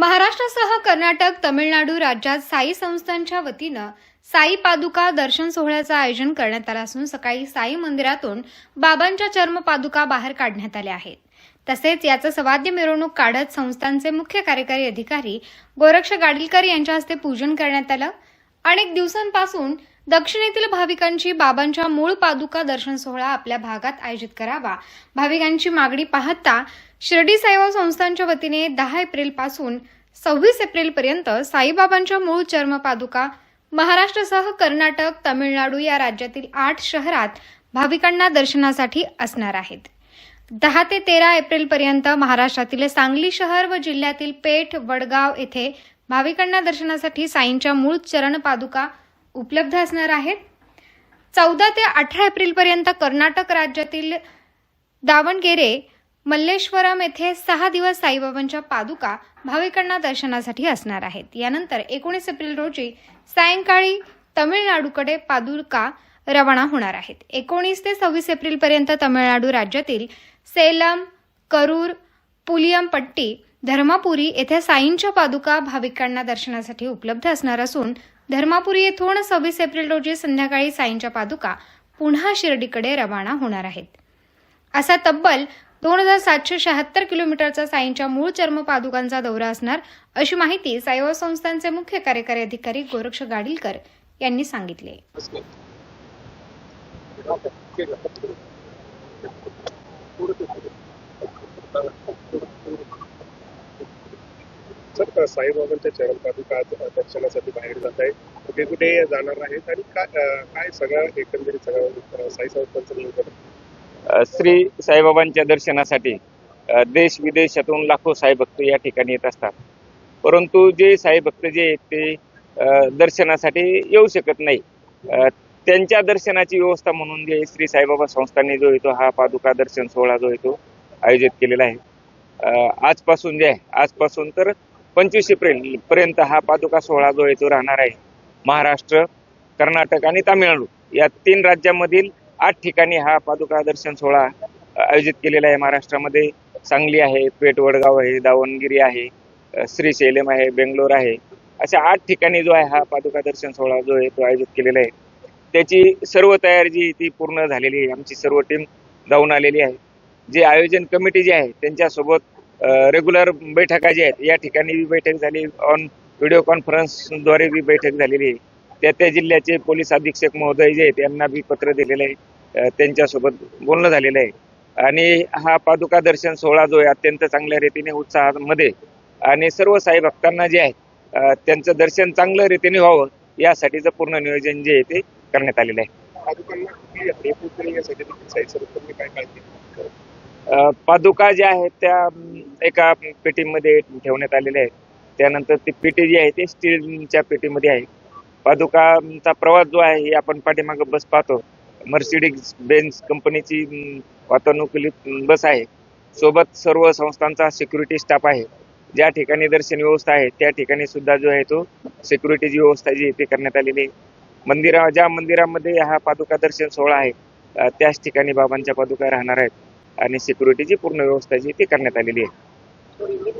महाराष्ट्रासह कर्नाटक तमिळनाडू राज्यात साई संस्थांच्या वतीनं साई पादुका दर्शन सोहळ्याचं आयोजन करण्यात आलं असून सकाळी साई मंदिरातून बाबांच्या चर्म पादुका बाहेर काढण्यात आल्या आहेत. तसेच याचं सवाद्य मिरवणूक काढत संस्थांचे मुख्य कार्यकारी अधिकारी गोरक्ष गाडीलकर यांच्या हस्ते पूजन करण्यात आलं. अनेक दिवसांपासून दक्षिणेतील भाविकांची बाबांच्या मूळ पादुका दर्शन सोहळा आपल्या भागात आयोजित करावा. भाविकांची मागणी पाहता शिर्डी साईबाब संस्थांच्या वतीने दहा एप्रिलपासून सव्वीस एप्रिलपर्यंत साईबाबांच्या मूळ चर्म पादुका महाराष्ट्रासह कर्नाटक तमिळनाडू या राज्यातील आठ शहरात भाविकांना दर्शनासाठी असणार आहेत. दहा ते तेरा एप्रिलपर्यंत महाराष्ट्रातील सांगली शहर व जिल्ह्यातील पेठ वडगाव येथे भाविकांना दर्शनासाठी साईंच्या मूळ चरण पादुका उपलब्ध असणार आहेत. चौदा ते अठरा एप्रिलपर्यंत कर्नाटक राज्यातील दावणगेरे मल्लेश्वरम येथे सहा दिवस साईबाबांच्या पादुका भाविकांना दर्शनासाठी असणार आहेत. यानंतर एकोणीस एप्रिल रोजी सायंकाळी तमिळनाडूकडे पादुका रवाना होणार आहेत. एकोणीस ते सव्वीस एप्रिलपर्यंत तमिळनाडू राज्यातील सेलम करूर पुलियमपट्टी धर्मापुरी येथे साईंच्या पादुका भाविकांना दर्शनासाठी उपलब्ध असणार असून धर्मापुरी येथून सव्वीस एप्रिल रोजी संध्याकाळी साईंच्या पादुका पुन्हा शिर्डीकडे रवाना होणार आहेत. असा तब्बल दोन हजार सातशे शहात्तर किलोमीटरचा साईंच्या मूळ चर्म पादुकांचा दौरा असणार अशी माहिती साईबाबा संस्थांचे मुख्य कार्यकारी अधिकारी गोरक्ष गाडीलकर यांनी सांगितले. सर साईबाबांच्या चरण पादुका दर्शनासाठी बाहेर जात आहे कुठे कुठे जाणार आहेत? आणि काय सगळं एकंदरीत सगळं साई नियोजन श्री साईबाबांच्या दर्शनासाठी देश विदेशातून लाखो साईभक्त या ठिकाणी येत असतात. परंतु जे साईभक्त जे आहेत ते दर्शनासाठी येऊ शकत नाही. त्यांच्या दर्शनाची व्यवस्था म्हणून जे श्री साईबाबा संस्थांनी जो येतो हा पादुका दर्शन सोहळा जो येतो आयोजित केलेला आहे. आजपासून जे आहे आजपासून तर पंचवीस एप्रिल पर्यंत हा पादुका सोहळा जो आहे तो राहणार आहे. महाराष्ट्र कर्नाटक आणि तामिळनाडू या तीन राज्यामधील आठ ठिकाणी हा पादुका दर्शन सोहळा आयोजित केलेला आहे महाराष्ट्रामध्ये. सांगली आहे पेठ वडगाव आहे दावणगिरी आहे श्री श्रीशैलम आहे बेंगलोर आहे. अशा आठ ठिकाणी जो आहे हा पादुका दर्शन सोहळा जो आहे तो आयोजित केलेला आहे. त्याची सर्व तयारी जी ती पूर्ण झालेली आहे. आमची सर्व टीम जाऊन आलेली आहे. जे आयोजन कमिटी जी आहे त्यांच्यासोबत रेग्युलर बैठका जी आहेत या ठिकाणी बी बैठक झाली. ऑन व्हिडिओ कॉन्फरन्सद्वारे बी बैठक झालेली आहे. त्या त्या जिल्ह्याचे पोलीस अधीक्षक महोदय जे आहेत यांना बी पत्र दिलेलं आहे. त्यांच्यासोबत बोलणं झालेलं आहे. आणि हा पादुका दर्शन सोहळा जो आहे अत्यंत चांगल्या रीतीने उत्साहामध्ये आणि सर्व साई भक्तांना जे आहे त्यांचं दर्शन चांगल्या रीतीने व्हावं यासाठीचं पूर्ण नियोजन जे आहे ते करण्यात आलेलं आहे. पादुकांना पादुका ज्या आहेत त्या एका पेटीमध्ये ठेवण्यात आलेल्या आहेत. त्यानंतर ती पेटी जी आहे ती स्टीलच्या पेटीमध्ये आहे. पादुकाचा प्रवास जो आहे हे आपण पाठीमागं बस पाहतो. मर्सिडीज बेन्स कंपनीची वातानुकूलित बस आहे. सोबत सर्व संस्थांचा सिक्युरिटी स्टाफ आहे. ज्या ठिकाणी दर्शन व्यवस्था आहे त्या ठिकाणी सुद्धा जो आहे तो सिक्युरिटीची व्यवस्था जी ते करण्यात आलेली आहे. मंदिरा ज्या मंदिरामध्ये हा पादुका दर्शन सोहळा आहे त्याच ठिकाणी बाबांच्या पादुका राहणार आहेत. आणि सिक्युरिटीची पूर्ण व्यवस्था जी ती करण्यात आलेली आहे. Well